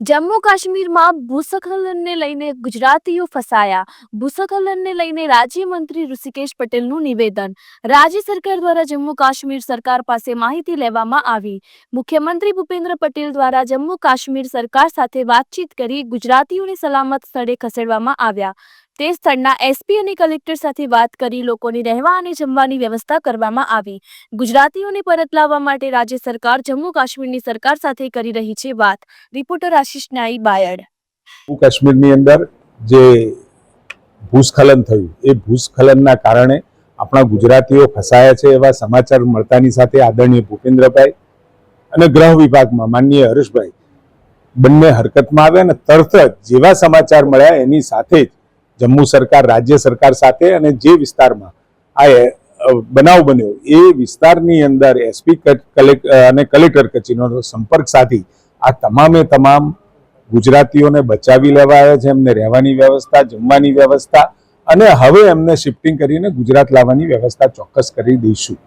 જમ્મુ કાશ્મીરમાં ભૂસ્ખલનને લઈને ગુજરાતીઓ ફસાયા ભૂસ્ખલનને લઈને રાજ્યમંત્રી ઋષિકેશ પટેલનું નિવેદન રાજ્ય સરકાર દ્વારા જમ્મુ કાશ્મીર સરકાર પાસે માહિતી લેવામાં આવી મુખ્યમંત્રી ભૂપેન્દ્ર પટેલ દ્વારા જમ્મુ કાશ્મીર સરકાર સાથે વાતચીત કરી ગુજરાતીઓને સલામત સ્થળે ખસેડવામાં આવ્યા તે સ્થળના એસપી અને કલેક્ટર સાથે વાત કરી લોકોની રહેવા અને જમવાની વ્યવસ્થા કરવામાં આવી. ગુજરાતીઓને પરત લાવવા માટે રાજ્ય સરકાર જમ્મુ કાશ્મીરની સરકાર સાથે કરી રહી છે વાત. રિપોર્ટર આશિષ નાઈ બાયડ. જમ્મુ કાશ્મીરની અંદર જે ભૂસ્ખલન થયું, એ ભૂસ્ખલનના કારણે આપણા ગુજરાતીઓ ફસાયા છે એવા સમાચાર મળતાની સાથે આદરણીય ભૂપેન્દ્રભાઈ અને ગ્રહ વિભાગમાં માનનીય હર્ષભાઈ બંને હરકતમાં આવ્યા અને તરત જ જેવા સમાચાર મળ્યા એની સાથે જ જમ્મુ સરકાર, રાજ્ય સરકાર સાથે અને જે વિસ્તારમાં આ બનાવ બન્યો, એ વિસ્તારની અંદર એસપી અને કલેક્ટર કચેરીનો સંપર્ક સાધી આ તમામે તમામ ગુજરાતીઓને બચાવી લેવાયા છે, એમને રહેવાની વ્યવસ્થા, જમવાની વ્યવસ્થા અને હવે એમને શિફ્ટિંગ કરીને ગુજરાત લાવવાની વ્યવસ્થા ચોક્કસ કરી દઈશું.